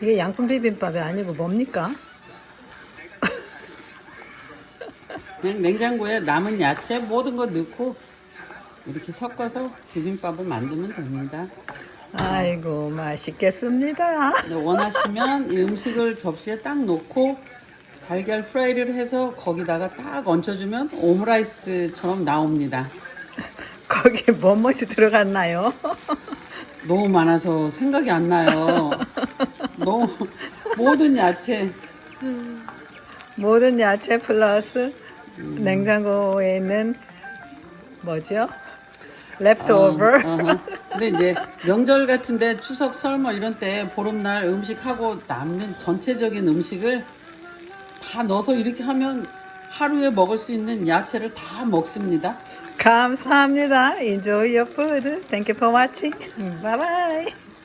이게 양푼 비빔밥이 아니고 뭡니까? 그냥 냉장고에 남은 야채 모든 거 넣고 이렇게 섞어서 비빔밥을 만들면 됩니다. 아이고 맛있겠습니다. 근데 원하시면 이 음식을 접시에 딱 놓고 달걀 프라이를 해서 거기다가 딱 얹혀주면 오므라이스처럼 나옵니다. 거기 뭐뭐이 들어갔나요? 너무 많아서 생각이 안 나요. 모든 야채 모든 야채 플러스 냉장고에 있는 뭐죠? leftover. 어, 어허. 근데 이제 명절 같은데 추석 설 뭐 이런 때 보름날 음식하고 남는 전체적인 음식을 다 넣어서 이렇게 하면 하루에 먹을 수 있는 야채를 다 먹습니다. 감사합니다. Enjoy your food. Thank you for watching. Bye bye.